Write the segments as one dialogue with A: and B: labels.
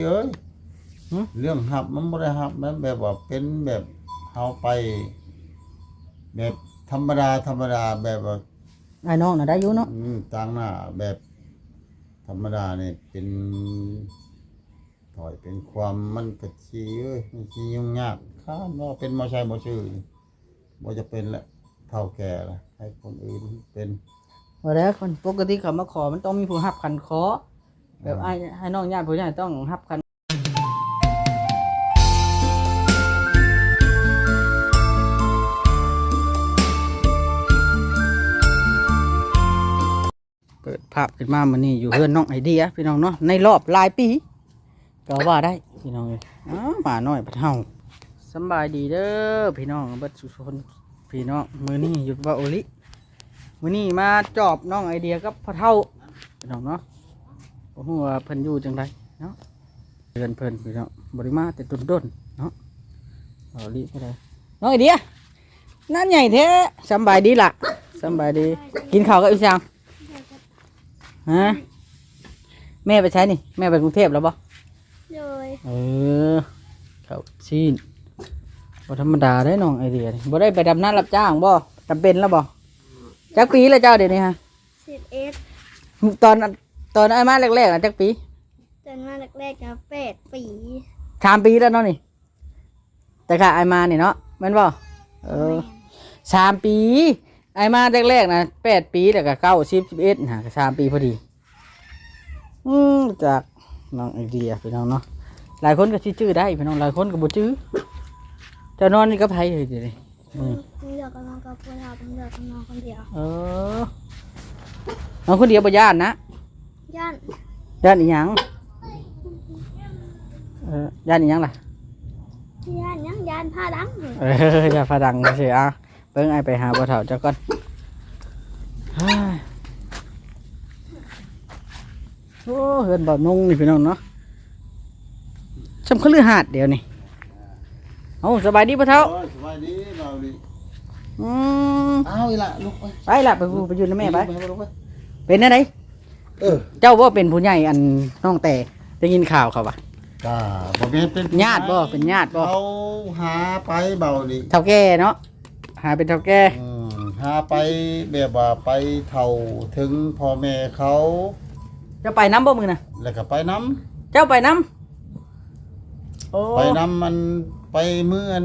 A: เอ้ย
B: หึ
A: เรื่องหับมันบ่ได้หับมันแบบว่าเป็นแบบเฮาไป แบบธรรมดาธรรมดาแบบว่า
B: ไอ้น้องน่ะได้อยู่เนาะ
A: อืมต่างหน้าแบบ ธรรมดาเนี่ยเป็นถอยเป็นความมันกระชีเอ้ยมันชียุ่งยากข้ามว่าเป็นมอใช่มอชื่อบ่จะเป็นละเท่าแก่ละให้คนอื่นเป็น
B: ว่าแล้วคนปกติเขามาขอมันต้องมีผู้รับคันขอ แบบไอ้ให้น้องญาติผู้ใหญ่ต้องรับคันเปิดภาพขึ้นมามันนี่อยู่เพื่อนน้องไอเดียพี่น้องเนาะในรอบหลายปี ก็ว่าได้พี่น้องเลยอ้าวหมาน้อยปะเท่าสำบายดีเด้อพี่น้องเบัดสุชนพี่น้องมือนี่หยุดว่าโอลิมือนี่มาจอบน้องไอเดียกับพ่อเท่าพี่น้องเนาะ โอ้โหว่าเพิ่นอยู่จังไดเนาะเพื่อนเพิ่นพี่น้องบริมาแต่ตุนด้นๆเนาะโอลิก็ได้น้องไอเดียนั่นใหญ่แท้สำบายดีล่ะสำบายดี กินข้าวกับอีสังฮะแม่ไปใช้นี่ แม่ไปกรุงเทพแล้วบ่
C: โดย
B: เออเขาชีนบ่ธรรมดาได้น้องไอเดียนี่บ่ได้ไปดำน้ารับจ้างบ่จำเป็นแล้วบ่จักปีแล้วเจ้าเดี๋ยวนี้ฮะ
C: สิบเอ็ด
B: ตอน ตอนไอ้มาแรกๆอะจักปี
C: จนมาแรกๆก็แปดปี
B: สามปีแล้วเนาะนี่ แต่ค่ะไอ้มานี่เนาะแม่นบ่เออ
C: แม่น
B: สามปี ไอ้มาแรกๆนะแปดปีแล้วก็เก้าสิบสิบเอ็ดฮะก็สามปีพอดี อืมจากน้องไอเดียพี่น้องเนาะหลายคนก็ชื่อชื่อได้พี่น้องหลายคนก็บ่ชื่อเจะนอนนี่ก็ไผเลยเดี๋ยวนี้อืม
C: มึงเลือกกับน้องกับผู้เฒ่ามึงเลือกกับน้องคนเดียว
B: เออน้องคนเดียวบ่ย่านนะ
C: ย่าน
B: ย่านอีหยังเออย่านอีหยังล่ะ
C: ย่านยังย่านผ้าดัง
B: เอออย่าพาดังเสียอะเบิ่งไอไปหาบ่เฒ่าเจ้าก่อนเฮ้ยโอ้เฮือนบ่นุ่งนี่พี่น้องเนาะสำคัญลือหาดเดี๋ยวนี่เอาสบายดีบ่เฒ่า
A: โอ้ยสบายดีเราดิ
B: อืม
A: เอาอีละลุกไป
B: ไปล่ะไปอยู่ไปอยู่นำแม่ไป
A: ลุกไป
B: เป็นจังได
A: เออ
B: เจ้าบ่เป็นผู้ใหญ่อันน้องแต่ได้ยินข่าวเขาว่า
A: ก็บ่แม่นเป็น
B: ญาติบ่เป็นญาติบ่
A: เขาหาไปเบาดิ
B: เฒ่าแก่เนาะหาเป็นเฒ่าแก่
A: อืมหาไปแบบว่าไปเท่าถึงพ่อแม่เขา
B: เจ้าไปน้ำบ่มือน่ะ
A: แล้วก็ไปน้
B: เจ้าไปน้ำโอ้ำ
A: ไปน้ำมันไปเมื่อน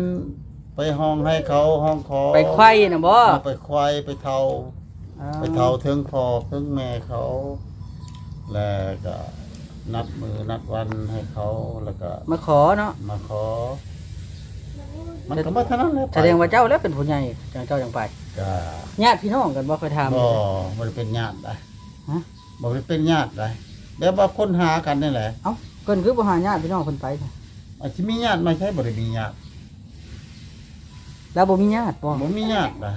A: ไปห้องให้เขาห้องขอ
B: ไปไข่น่ะบ่
A: เอาไปควายไปเท่า ไปเท่าถึงพ่อถึงแม่เขา แล้วก็นัดมือนัดวันให้เขาแล้วก็
B: มาขอเนาะ
A: มาขอ มันก็มาเท่านั้นแหละ
B: แสดงว่าเจ้าแล้วเป็นผู้ใหญ่จังเจ้าจังไป
A: ก็
B: ญาติพี่น้องกันบ่เคยถาม
A: บ่บ่ได้เป็นญาติได้
B: ฮะ
A: บ่ได้เป็นญาติได้แบบว่าคนหากันนี่แหละ
B: เอ้าเพิ่นคือบ่หาญาติพี่น้องเพิ่นไปน่ะ
A: อาจสิมีญาติไม่ใช่บ่ได้มีญาติ
B: แล้วบ่มีญาติบ่
A: บ่มีญาติได้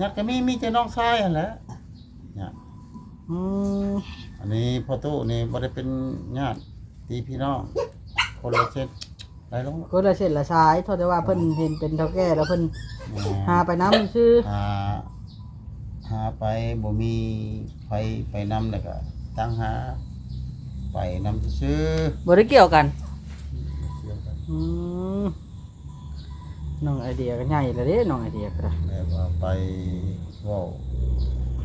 A: ญาติก็มีมีแต่น้องชายหั่นแหละญาติ
B: อืม
A: อันนี้พ่อตู้นี่บ่ได้เป็นญาติตีพี่น้องคนละเช่นไรลง
B: คนละเส้นละสายเท่าแต่ว่าเพิ่นเห็นเป็นเฒ่าแก่แล้วเพิ่นหาไปน้ำซื่อ
A: หาหาไปบ่มีไฟไปนำแล้วก็ตั้งหา ไปนำซื้อ
B: บ่ได้เกี่ยวกัน
A: เดียวกัน
B: อืมน้องไอเดียก็ใหญ่แล้วเด้น้องไอเดียก็ได้
A: แบบว่าไปเว้า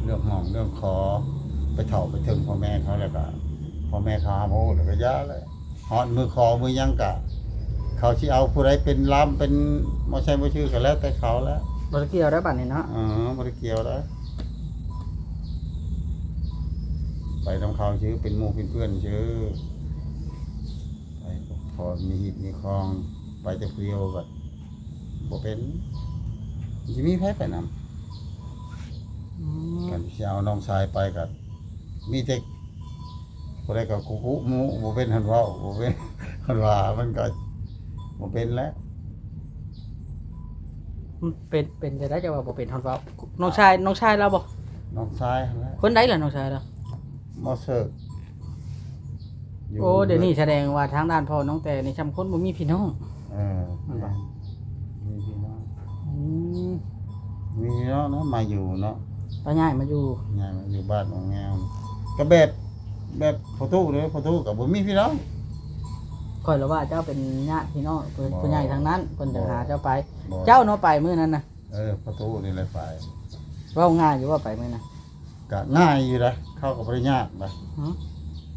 A: เรื่องห้องเรื่องขอ ไปเฒ่าไปถึงพ่อแม่เขาแล้วก็พ่อแม่เขาหาโมแล้วก็ยาเลยฮอดมือคอมือยังกะ เขาสิเอาผู้ใดเป็นล้ำเป็นบ่ใช่บ่ชื่อก็แล้วแต่เขาแล้ว
B: บ่ได้เกี่ยวได้วบัดนี้เนาะ
A: อ๋อบ่ได้เกี่ยวแล้วไปทำเขาชื่อเป็นหมู่เป็นเพื่อนชื่อไปพอมีหิดมีคลองไปแต่เดียวก็บ่เป็นสิมีไผไปนำ
B: อืม
A: กันที่เอาน้องชายไปกับ มีแต่บ่ได้กับคุกุหมูบ่เป็นหันเว้าบ่เป็นหันว่ามันก็บ่เป็นแล้ว
B: เป็นเป็นจะได้จะว่าบ่เป็นฮอดเว้าน้องชายน้องชายเราบ่
A: น้องชายหั้นแหล้ว
B: คนใดล่ะน้องชายเรา
A: มอเสิร์ก
B: โอ้เดี๋ยวนี้แสดงว่าทางด้านพ่อน้องแต่ในจำคนบ่มีพี่น้อง
A: เออ
B: มันบ่
A: มีพี่น้อง
B: อืม
A: มีพี่น้องเนาะมาอยู่เนาะ
B: ป้าใหญ่มาอยู่
A: ย้ายมาอยู่บ้านของแงว ก็แบบแบบพอตู้เลยพอตู้กับบ่มีพี่น้อง
B: คอยละว่าเจ้าเป็นญาติพี่น้องผู้
A: บ่
B: ผู้ใหญ่ทางนั้นเพิ่นจะ
A: บ่
B: หาเจ้าไป
A: บ่
B: เจ้าเนาะไปมื้อนั้นน่ะ
A: เออพอตู้นี่แหละไป
B: เว้าง่ายอยู่ว่าไปมื้อนั้น
A: ก็ง่ายอยู่นะเข้ากับบ่ได้ยากนะ
B: หึ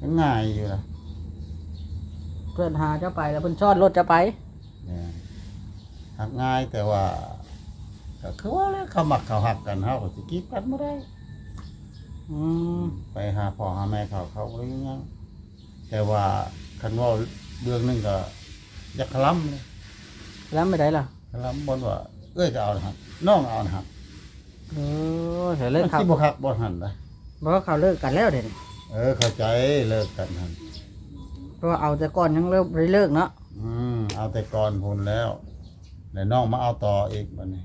A: ก็ง่ายอยู่นะ
B: เพิ่นหาเจ้าไปแล้วเพิ่นชอดรถเจ้าไป
A: เนี่ยหักง่ายแต่ว่าก็คือว่าแล้วเขามักเขาหักกันเฮาก็สิกีบกันบ่ได้
B: อืม
A: ไปหาพ่อหาแม่เขาเขาบ่ได้หยังแต่ว่าคันเว่าเรื่องหนึงก็อยากคล้ำเลย
B: แล้วไม่ได้ล่ะ
A: คล้ำบ่นว่า เอ้ยก็เอานะฮะน้องเอานะฮะ
B: เออแต่เลิก
A: มัน
B: เขา
A: สิบ่ฮักบ่หันนะ
B: เพราะว่าเขาเลิกกันแล้วเดี๋ยวนี้
A: เออเข้าใจเลิกกันหั่น
B: เพราะว่าเอาแต่ก่อนยังเลิกบ่ได้เลิกเนาะ
A: อืมเอาแต่ก่อนพุ่นแล้วแล้วน้องมาเอาต่ออีกบัดนี้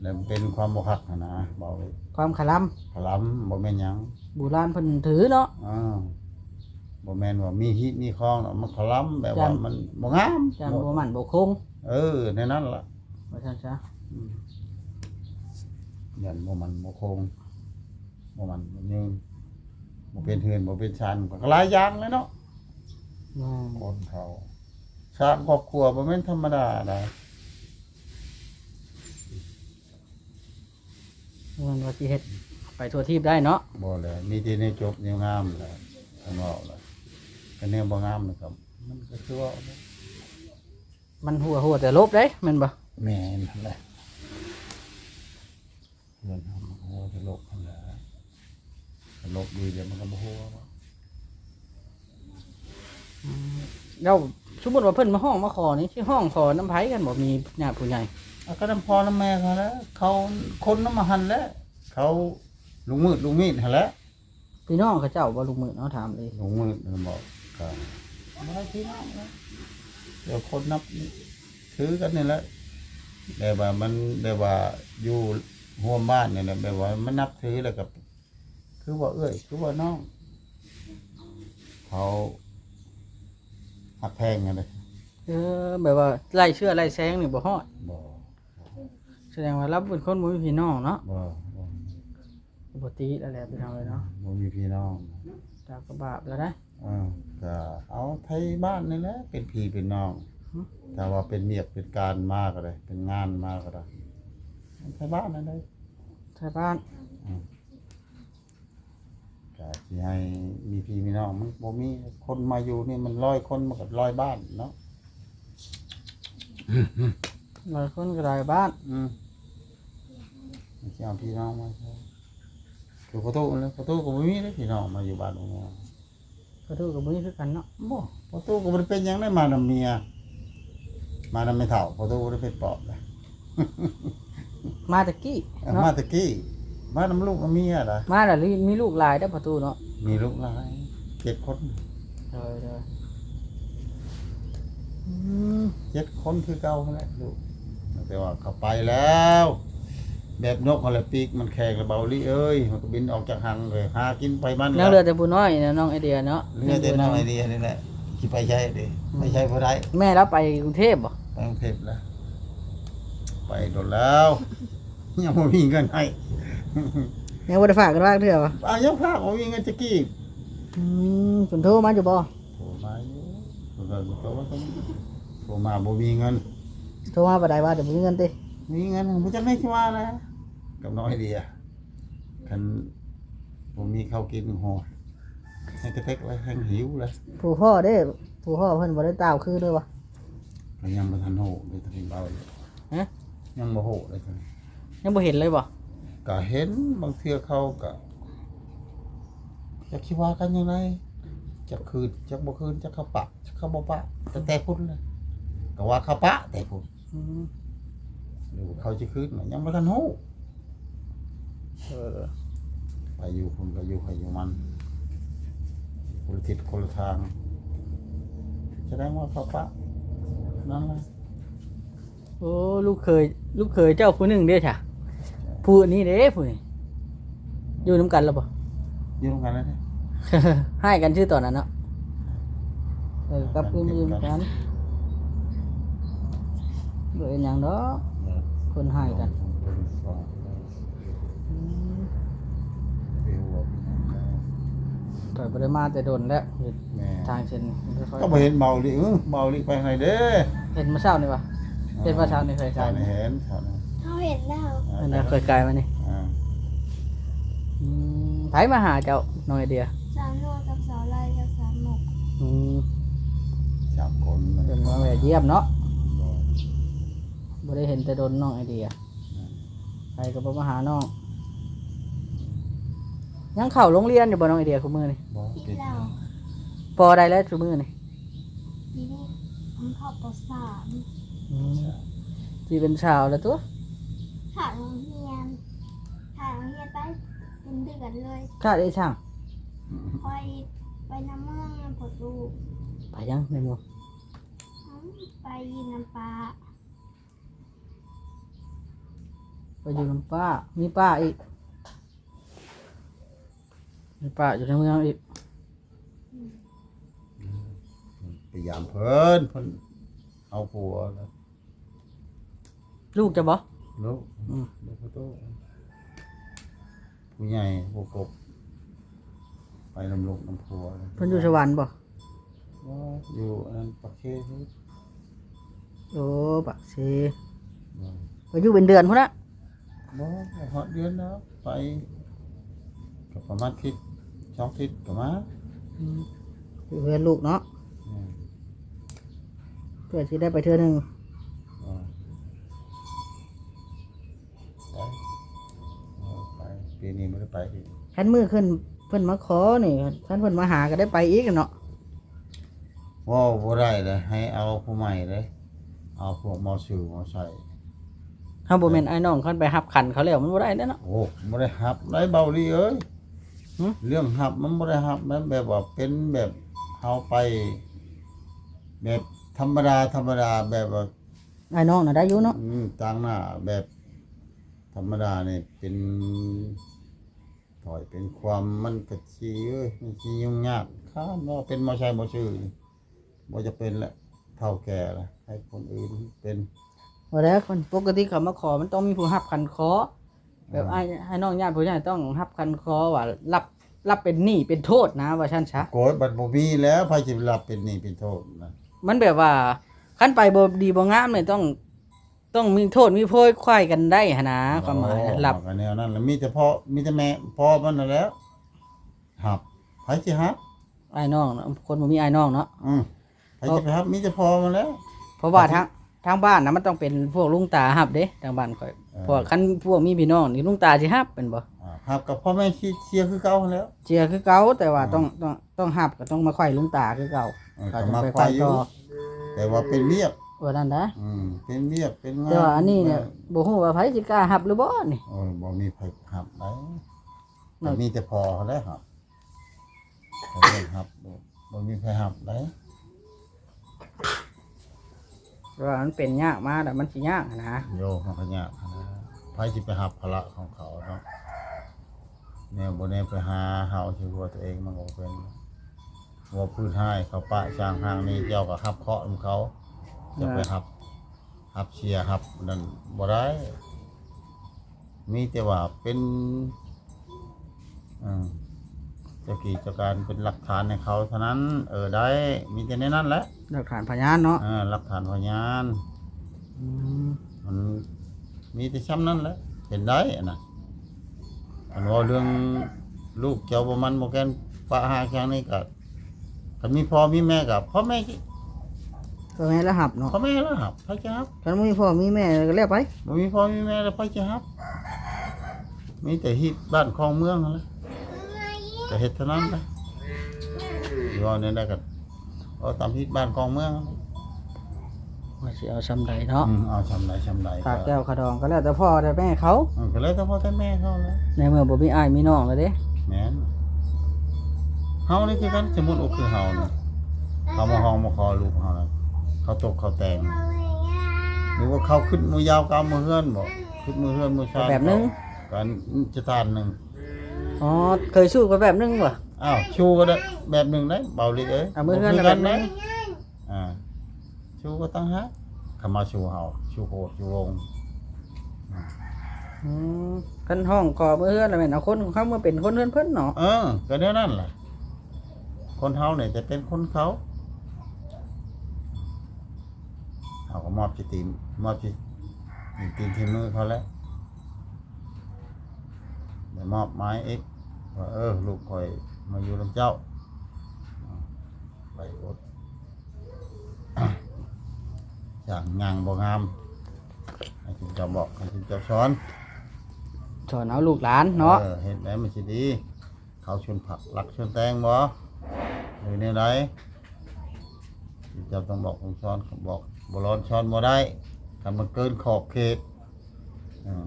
A: แล้วมันเป็นความบ่ฮักหั่นนะเบาอีก
B: ความขลั
A: คล้ำบ่แม่นหยังำ
B: โบราณเพิ่นถือเนาะ
A: อ่าบ่แม่นว่ามีฮิมีคองเนาะมันคล้ำแบบว่า
B: จำ
A: มันบ่งาม
B: จำบ่มันบ่คง
A: เออในนั้นล่ะ
B: ว่าซั่นซะ
A: อืมยันบ่มันบ่คงบ่มันบ่ยืนบ่เป็นเฮือนบ่เป็นชันก็หลายอย่างเลยเนาะ
B: อืม
A: คนเขาสร้างครอบครัวบ่แม่นธรรมดานะ
B: มันว่าสิเฮ็ดไปทั่วทีปได้เนาะ
A: บ่เลยมีที่ในจบแนวงามแหละท่านว่าเลยก็แนวบ่งามนะครับ มันก็คือว่า
B: มันหัวหัวแต่ลบเด้แม่นบ่
A: แม่นนั่นแหละเงินทำหัวจะลบนั่นแหละถ้าลบดีเดี๋ยวมันก็บ่หัวเนาะ
B: เราสมมุติว่าเพิ่นมาห้องมาขอนี่สิห้องขอน้ำไผกันบ่มีญาติผู้ใหญ่
A: เอา ก็น้ำพอน้ำแม่เขาแล้วเขาคนน้ำมาหันแล้วเขาลุงมืดลุงมีดหันแล้ว
B: พี่น้องเขาเจ้าบ่ลูกมือเนาะถามเลย
A: ลุงมืดมันบอกก็ไม่ได้พี่น้องนะเดี๋ยวคนนับถือกันนี่แหละแต่ว่ามันแต่ว่าอยู่ห่วมบ้านเนี่ยนะแบบว่ามันนับถือแล้วกับคือว่าเอ้ยคือว่าน้องเขาหักแพงกันเลย
B: เออแบบว่าไล่เชื่อไล่แซงนี่บ่ฮอด
A: บ่
B: แส ดงว่าเราเป็นคนบ่มีพี่น้องเนาะ
A: บ่บ่
B: ปกติแล้วแหละพี่น้องเลยเนาะ
A: บ่มีพี่น้อง
B: ตากระบาปแล้วนะ
A: อ่าก็เอาไทยบ้านนี่แหละเป็นพี่เป็นน้อง
B: ฮะ
A: แต่ว่าเป็นเมียกเป็นการมากก็ได้เป็นงานมากก็ได้ไทยบ้านนั่นเลย
B: ชาวบ้าน
A: ก็สิให้มีพี่มีน้องมันบ่มีคนมาอยู่นี่มันร้อยคนมันก็ร้อยบ้านเนาะ
B: หลายคนก็หลายบ้าน
A: อืมมันสิ เอาพี่น้องมาใช่คือประตูแล้วประตูก็บ่มีเลยพี่น้องมาอยู่บ้านของเรา
B: ก็ดูกับมือคือกันเนาะ
A: บ่ประตูก็บ่ได้เป็นหยังได้มานำเมีย มานำไม่เฒ่าประตูบ่ได้เป็นปอบเลย
B: มาตะกี้
A: เอา
B: เนาะ
A: มาตะกี้มานำลูกกับเมียล่ะ
B: มาแล้วมีลูกหลายได้อประตูเนาะ
A: มีลูกหลายเจ็ดคน
B: เด้อเด้ออืม
A: เจ็ดคนคือเก่านั่นแหละลูกแต่ว่าเขาไปแล้ว แบบนกอะไรปีกมันแขกระเบาลิเอ้ยมันก็บินออกจากหังเลยหากินไปมัน
B: นักเรือแต่ผู้น้อยนะน้องไอเดียเนาะ
A: เรือแต่น้องไอเดียนี่แหละที่ไปใช้ดิไปใช้พอได้
B: แม่เราไปกรุงเทพบ่
A: ไปกรุงเทพแล้วไปโดนแล้วยังไม่มีเงินให้
B: ยังบ่ได้ฝากกันว่าเทื่อบ่
A: อายังพาผมมีเงินจะกี้
B: อืมเพิ่นโทรมาอยู่บ่
A: โทรมาอยู่โทรมาโทรมาโทรมาบ่มีเงิน
B: โทรมาบ่ได้ว่าจะมีเงินติ
A: มีเงินผมจะไม่ใช่ว่านะ กับน้อยเดียคันผมมีข้าวกินโหให้กระเทกเลยแห้งหิวเลย
B: ผู้พ่อเด้ผู้พ่อเพิ่นบ่ได้ตาวคือเด้อบ่
A: ก็ยังบ่ทันโหเลยทันเบาเลย
B: ฮะ
A: ยังบ่โหเลยทัน
B: ยังบ่เห็นเลยบ่
A: ก็เห็นบางเทื่อเขาก็จะคิดว่ากันยังไงจะคืนจะบ่คืนจะเขาปะจะเขาบ่ปะแต่แต่พุ่นเลยก็ว่าเขาปะแต่พุ่น
B: อืม
A: หรือว่าเขาจะคืนน่ะยังบ่ทันโห
B: เออ
A: ไปอยู่พุ่นก็อยู่ให้อยู่มันคนละทิศคนละทางแสดงว่าเขาปะนั่นแหละ
B: โอ้ลูกเคย ลูกเคยเจ้าผู้หนึงเด้อจ้ะผู้นี้เด้ผู้นี้อยู่นํกันแล้วบ่
A: อยู่ตรงกันแล้วเนี่ย
B: ให้กันชื่อตอนนั้นเนาะเออกับปืนยืมกันเบออย่างดอกคนให้กัน
A: คนสอง
B: อืม
A: เดี๋ยวว่า
B: ข่อยบ่ได้มาแต่โดนแล้วเฮ็ด
A: แม่
B: ทางเช่นบ่ค่อย
A: ก็บ่เห็นเมาลิเออเมาลิไปไหนเด้อ
B: เห็นเมื่อเช้านี่วะเห็นว่าเช้านี่เคย
A: เช้า
B: ขาย
A: นี่เห็นเช้านี่
C: เขาเห็นแล้ว
B: อันนั้นเคยกลายมานี่
A: อ่า
B: อืมไผมาหาเจ้าน้องไอเดีย
C: สามโนกับสาวลายกับสามหมก
B: อืม
A: สามคนมัน
B: เป็นมาแวะเยี่ยมเนาะ
A: บ่
B: บ่ได้เห็นแต่โดนน้องไอเดียใครก็บ่มาหาน้อง ยังเข้าโรงเรียนอยู่บ่น้องไอเดียคุมื้อนี่
A: บ่
C: ที่
A: ติด
C: เรา
B: ปอใดแล้วคุมื้อนี่
C: ทีนี้ผมเข้าปสาม
B: อืมที่เป็นสาวแล้วตัว
C: ขาดโรงเรียนขาดโรงเรียนไปเป็นเดือนเลย
B: ข้าได้ช่าง
C: คอยไปน้ำเมืองน้ำผดลูก
B: ไปยังในหมู่
C: อืมไปยินน้ำปลา
B: ไปอยู่นํป้ามีป้าอีก มีป้าอยู่ในเมืองอีก
A: พยายามเพิ่นเพิ่นเอาผัวแล้ว
B: ลูกจะบ่
A: ลูก
B: อืม
A: ลูกผู้โตผู้ใหญ่ผู้กบ ไปนำลูกนำผัวแล้ว
B: เพิ่นอยู่สวรรค์บ่
A: ว่าอยู่อันนั้นประเทศนี้
B: โอ้ปักเซ
A: บ่
B: ไปอยู่เป็นเดือนพุ่นละ
A: บ่ไปฮอดเดือนแล้วไปกับประมาณทิศ สองทิศก็มา
B: อยู่เพื่อนลูกเนาะ
A: อืม
B: เพื่อที่ได้ไปเทื่อหนึง
A: อ่าไปเอาไปปีนี้ไม่ได้ไปอีก
B: คันมือขึ้นเพิ่นมาขอนี่คันเพิ่นมาหาก็ได้ไปอีกเนาะ
A: ว่าบ่ได้เลยให้เอาผู้ใหม่เลยเอาพวกมอสื่อมอใส่
B: เฮาบ่แม่นไอ้น้องคันไปรับขันเขาแล้วมันบ่ได้เด้อเนาะ
A: โอ้บ่ได้หับได้เบาดีเอ้ย
B: หึ
A: เรื่องหับมันบ่ได้หับมันแบบว่าเป็นแบบเฮาไป แบบธรรมดาธรรมดาแบบว่า
B: ไอ้น้องน่ะได้อยู่เนาะ
A: อืมต่างหน้าแบบ ธรรมดานี่เป็นถอยเป็นความมันกระชีเอ้ยมันชียุ่งยากข้ามว่าเป็นมอใช่มอชื่อนี่บ่จะเป็นแหละเท่าแก่ละให้คนอื่นเป็น
B: บ่ได้คนปกติเขามาขอมันต้องมีผู้รับขันขอ แบบไอ้ไอ้น้องญาติผู้ใหญ่ต้องรับขันขอว่ารับรับเป็นหนี้เป็นโทษนะว่าซั่นซะ
A: โกยบัดบ่มีแล้วไผสิรับเป็นหนี่เป็นโทษนะ
B: มันแบบว่าคันไปบ่ดีบ่งามเนี่ยต้อง ต้องมีโทษมีโพยควายกันได้หันนะความหมายนะรับ
A: กันแนวนั้นแล้วมีแต่พ่อมีแต่แม่พ่อมันนั่นแหล้วหับไผสิหับ
B: ไอ้น้องเนาะคนบ่มีไอ้น้องเนาะ
A: อืมไผสิไปหับมีแต่พ่อมันแล้ว
B: เพราะว่าทาง ทางบ้านนะมันต้องเป็นพวกลุงตาฮับเด้ทางบ้านข่อย
A: เออ
B: พวกคันพวกมีพี่น้องนี่ลุงตาสิฮับเป็นบ่
A: อ่าหับกับพ่อแม่ชีเชียร์คือเก่าหั้นแหล้ว
B: เชียร์คือเก่าแต่ว่า
A: อืม
B: ต้องต้องต้องฮับก็ต้องมาไขว้ลุงตาคือเก่า
A: เออ
B: เขา
A: ก็
B: จะ
A: มา
B: ไป
A: ควายอ
B: ต่
A: ยู่
B: อ
A: แต่ว่าเป็นเรียบ
B: ว่านั่นนะ
A: อืม เป็นเรียบเป็นงาม
B: แต่ว่าอันนี้เนี่ยบ่ฮู้ว่าไผสิกล้าฮับหรือบ่นี่
A: โอ้ยบ่มีไผหับได้
B: นั่
A: แต่
B: น
A: มีแต่พ่อเขาแล้วหับเขาเรียกหับบ่บ่มีไผหับได้
B: ว่ามันเป็นยากมาแต่มันสิยากนะ
A: โยมันก็ยากนะไผสิไปหับภาระของเขาเนาะแนวบ่แน่ไปหาเฮาสิว่าตัวเองมันก็เป็นว่าพื้นให้เขาปะจางทางนี้เจ้าก็หับเคาะของเขาจะไปหับหับเชียร์หับนั่นบ่ได้มีแต่ว่าเป็นอืม จ้ากี่เจ้าการเป็นหลักฐานให้เขาเท่านั้น เออได้มีแต่ในนั้นแหละ
B: หลักฐานพยานเนาะ
A: อ่าหลักฐานพยาน
B: อืม
A: มันมีแต่ช้ำนั้นแหละเป็นได้อะนะอันว่าเรื่องลูกเจ้าบ่มันบ่แกนปะหาแค่นี้ก็ก็มีพ่อมีแม่กับพ่อแม่ที่
B: ก็แม่นละหับเนาะ
A: พ่อแม่แล้วครับพ่อจะครับ
B: คันบ่มีพ่อมีแม่ก็แล้วไป
A: บ่มีพ่อมีแม่แล้วพ่อจะครับมีแต่ฮิตบ้านคลองเมืองนั่นแหละ แต่เฮ็ดเท่านั้นนะอยู่เอาเนี่ยได้ก็เอาตามฮิตบ้านคลองเมืองนั่นแหละ
B: ว่าสิเอาซำใดเนาะ
A: อืมเอาชำไรชำไร
B: ฝากแก้วขะดองก็แล้วแต่พ่อแต่แม่เขา
A: อืมก็เลยแต่พ่อแต่แม่เขาแล้ว
B: ในเมื่อบ่มีอ้ายมีน้องแล้วเด้
A: แม่นเฮานี่คือกันสมมุติอกคือเฮานี่เขามาห้องมาคอลูกเฮาน่ะเขาตกเขาแต่งหรือว่าเขาขึ้นมือยาวกลางมือเฮือนบ่ขึ้นมือเฮือนมือชา
B: แบบนึง
A: กันจะทานหนึง
B: อ๋อเคยสู้กับแบบนึงบ่
A: อ้าวชูก็ได้แบบหนึ่งได้เบาลิเอ้ย
B: เอามือเฮือน
A: บ่
B: แล้ว
A: กั
B: แบบนึง
A: อ่าชูก็ตั้งฮะคำมาชูเฮาชูโหดชูวง
B: อืมกันห้องก่อมือเฮือนแล้วแม่นเอาคนของเขามาเป็นคนเฮือนเพิ่นเนาะ
A: เออ ก็เดี๋ยวนั้นแหละคนเฮาเนี่ยจะเป็นคนเขาเขาก็มอบจิตีนมอบจิตีนที่มือเขาแล้วเดี๋ยว มอบไม้เอ็กว่าเออลูกคอยมาอยู่ลำเจ้าไปอดอย่างงางบ่งามให้คุณเจ้าบอกให้คุณเจ้าสอน
B: สอนเอาลูกหลานเนาะ
A: ออเห็นไหมมันสิดี เขาชวนผักหลักชวนแตงบ่หรือในไหนเจ้าต้องบอกของช้อนบอกบร้อนช้อนบ่ได้ทำมันเกินขอบเขตอืม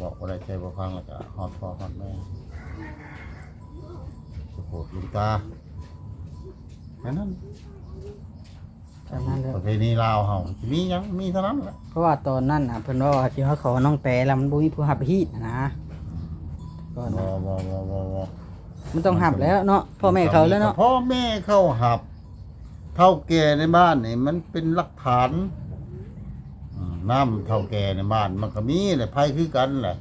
A: บอกว่าได้ใจบ่ฟังแล้วก็ฮอดพ่อฮอดแม่สุโขดลุงตาแค่นั้น
B: จากนั้นเลย
A: ประเพณีลาวเฮาสิมีหยังมีเท่านั้นแหละ
B: เพราะว่าตอนนั้นน่ะเพิ่นว่าที่เขาขอน้องแต่แล้วมันบ่มีผู้หับฮีดนะก็
A: บ่บ่บ่บ่บ่
B: มันต้องหับแล้วเนาะพ่อแม่เขาแล้วเนาะ
A: พ่อแม่เขาหับ เท่าแก่ในบ้านนี่มันเป็นหลักฐานอืม น้ำเท่าแก่ในบ้านมันก็มีแหละไพ่คือกันแหละ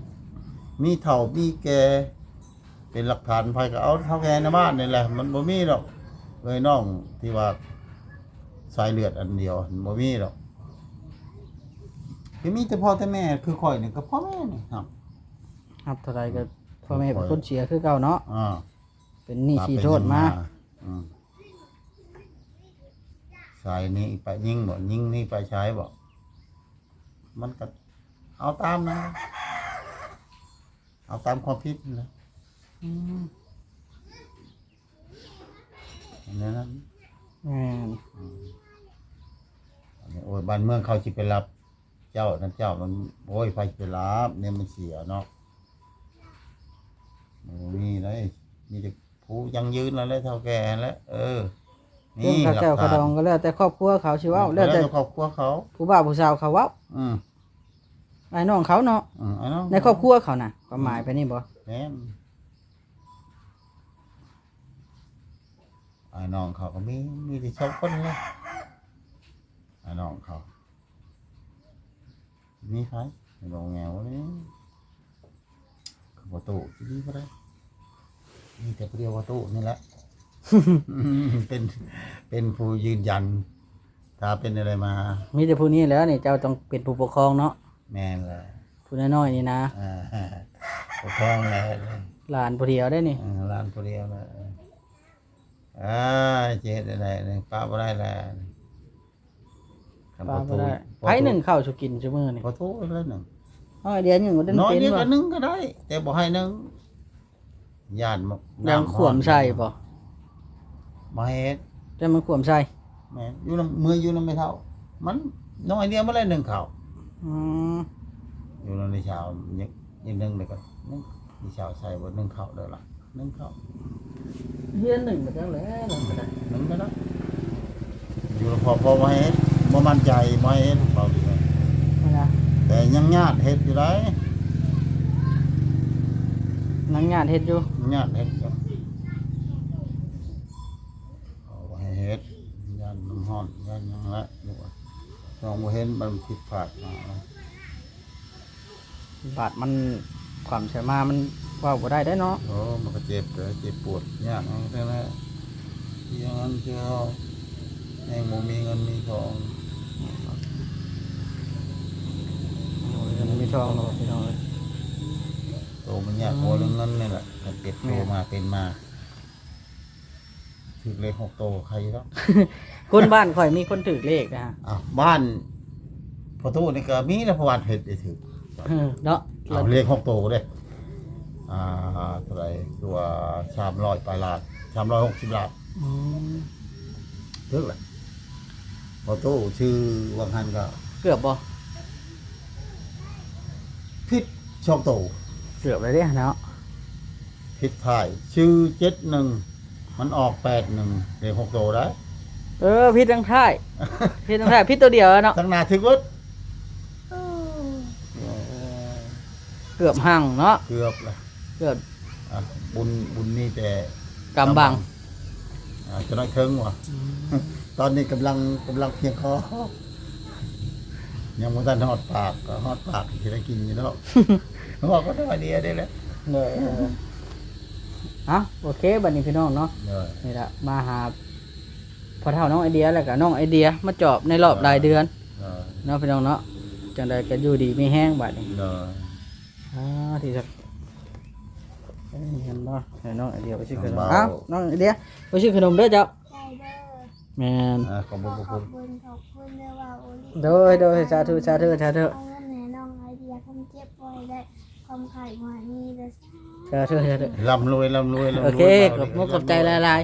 A: มีเท่ามีแก่เป็นหลักฐานไพ่ก็เอาเท่าแก่ในบ้านนี่แหละ มันบ่มีหรอกเลยน้องที่ว่าสายเลือดอันเดียวมันบ่มีหรอกคือมีแต่พ่อแต่แม่คือข่อยนี่ก็พ่อแม่นี่ครับ
B: หับเท่าไรก็พ่อแม่เป็นคนเสียคือเก่าเนาะ
A: อ่า
B: เป็นหนี้ที่โทษมา
A: อืมสายนี้ไปยิงบ่ยิงนี่ไปใช้บ่ มันก็เอาตามนะ เอาตามความผิดนะอันนี้นั้น
B: แม่น
A: อันนี้โอ้ยบ้านเมืองเขาสิไปรับ เจ้านั่นเจ้ามันโอ้ยไปไปรับเนี่ยมันเสียเนาะมันบ่มีเลยมีแต่ผู้ยังยืนแล้วแหละเท่าแก่แล้วเออ
B: เรื่องข้าวแก้วข้าวดองก็แล้วแต่ครอบครัวเขาสิเว้าแล้วแต่
A: ครอบครัวเขา
B: ผู้บ่าวผู้สาวเขาเว้า
A: อืม
B: ไอ้น้องเขาเนาะ
A: อืมไอ้น้อง
B: ในครอบครัวเขาน่ะความหมายไปนี่บ่
A: แม่นไอ้น้องเขาก็มีมีที่ชอบคนเลยไอ้น้องเขามีใครไอ้น้องแงวนี่คือประตูที่นี่ก็ได้มีแต่เปรียวประตูนี่แหละ เป็นเป็นผู้ยืนยัน ถ้าเป็นอะไรมา
B: มีแต่ผู้นี้แหล้วนี่เจ้าต้องเป็นผู้ปกครองเนาะ
A: แม่นเลย
B: ผู้น้อยๆนี่นะ
A: อ่าปกครองเลย
B: หลานผู้เดียวได้นี่
A: อ่าร้านผู้เดียวเลยอ่าเจ็ดอะไรนี่ป้าบ่ได้แล้วคัน
B: ปลา
A: ประ
B: บ่
A: ตู
B: ได้
A: ประตู
B: ไผหนึ่งเข้าสุกินซุมื้อนี่
A: ประตูแล้วหนึ่ง
B: อ้อยเดียวหนึ่งบ่ได้
A: น้อย
B: เป็น
A: เดียว
B: บ่
A: กันหนึ่งก็ได้ แต่บ่ให้หนึ่งญาติมา
B: ยัง
A: น้ำ
B: ขวมใส่บ่
A: มาเฮ็ด
B: แต่มันขวมใส่
A: แม่นอยู่นำมืออยู่นำไม่เท่า มันน้อยเดียวมาเลยหนึ่งข้าว
B: อืม
A: อยู่นำในเช้ายังยังหนึ่งเลยก็หนึ่งในเช้าใส่บ่หนึ่งข้าวเด้อล่ะหนึ่งข้าว
B: เฮือนหนึ่งก็จังแหล้วมันก็ได้
A: หนึ่งก็ได้อยู่พอพอมาเฮ็ดบ่มั่นใจมาเฮ็ดเบาดีกว่า
B: มันนะ
A: แต่ยังญาติเฮ็ดอยู่ได้
B: นังงานเฮ็ดอยู่
A: ญาติเฮ็ดอยู่เอาไว้ให้เฮ็ดญาติมันฮ้อนญาติหยังละลูกอะ ลองบ่เห็นมันผิดพลาดมา
B: บาดมันความใช่มามันเว่าบ่ได้ได้เนาะ
A: โอ้มันก็เจ็บเลยเจ็บปวดยากนั่นแหละที่อย่างนั้นเจ้าแห่งบ่มีเงินมีทอง
B: โอ้ยมันมีทองเนาะพี่น้องเอ้ย
A: โตมันยากกว่าเรื่องเงินนี่แหละถ้าเจ็บโตมาเป็นมาถึกเลขหกโตใครแล้ว
B: คนบ้านข่อยมีคนถือเลขนะฮะ
A: อ้าวบ้านพอตู้นี่ก็มีแล้วประวัติเฮ็ดได้ถึก
B: เออเนาะ
A: เอาเลขหกโตเด้อ่าเท่าไหร่ตัวสามร้อยปลายลาดสามร้อยหกสิบลาด
B: อืม
A: ถึกเลยพอตู้ชื่อวังหันก็
B: เกือบบ่
A: พิษช่องโต
B: เกือบเลยเด้เนาะ
A: พิษถ่าย ชื่อเจ็ดหนึ่งมันออกแปดหนึ่งเลขหกโตได้
B: เออพิษทั้งท้ายพิษทั้งท้ายพิษตัวเดียวอะเนาะ
A: ทั้งหนาถึกวัด
B: เกือบหั่งเนาะ
A: เกือบเลย
B: เกือบ
A: อะบุญบุญนี่แต่
B: กำบัง
A: อ่าจะน้อยเคิงว่ะตอนนี้กำลังกำลังเพียงคอยังไม่ทันฮอดปากก็ฮอดปากที่ได้กินอยู่แล้วเขาบอกก็ได้เดียวได้แล้ว
B: เออเอาโอเคบัดนี้พี่น้องเนาะ
A: เลย
B: นี่ละมาหา พอเท่าน้องไอเดียแล้วก็น้องไอเดียมาจอบในรอบรายเดือน
A: เลย
B: เนาะพี่น้องเนาะจังใดก็อยู่ดีมีแห้งบัดนี้
A: เลย
B: อ่าที่สักเอ้ยเห็นบ่ให้น้องไอเดียไปซื้อขนมเอ้าน้องไอเดียไปซื้อขนมเด้อเจ้า
C: ใจเด้อ
B: แม่น
A: อ่าขอบ
C: ข
A: คุ
C: อ
A: ณขอบ
C: ข
A: คุ
C: อ
A: ณ
C: บคุณขอบคุณเด้อว่าโอลิ
B: โดยโดยสาธุสาธุสาธุ
C: เอาเงินแหน่น้องไอเดียคำเจ็บป่วยได้ความไข่หวานมีเด้อ
B: สาธุสาธุ
A: ร่ำรวยร่ำรวยร่ำรวย
B: โอเคขอบคุณขอบใจหลาย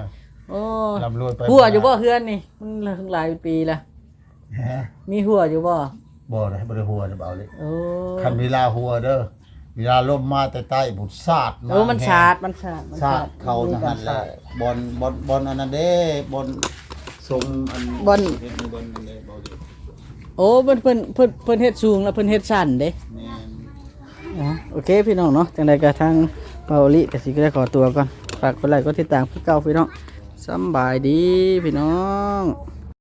B: โอ้
A: ร่ำรวยไป
B: หัวอยู่บ่เฮือนนี่มันหลายปีละ
A: ฮะ
B: มีหัวอยู่บ่
A: บ่ได้บ่ได้หัวจะเบาเลย
B: โอ้
A: คันเวลาหัวเด้อเวลาลมมาแต่ใต้บุดสาด
B: โอ้มันสาดมันสาดมัน
A: สาดเข้านั่นหั่นแหละบอลบอลบอลอันนั้นเด้บอลทรงอัน
B: บอน
A: เฮ็ดบอลอันเด้เบาดิ
B: โอ้เพิ่นเพิ่นเพิ่นเพิ่นเฮ็ดสูงแล้วเพิ่นเฮ็ดสั้นเด้
A: แม่น
B: อะโอเคพี่น้องเนาะจังใดก็ทางเปาลิก็สิก็ได้ขอตัวก่อนฝากกดไลค์กดติดตามคือเก่าพี่น้อง สบายดีพี่น้อง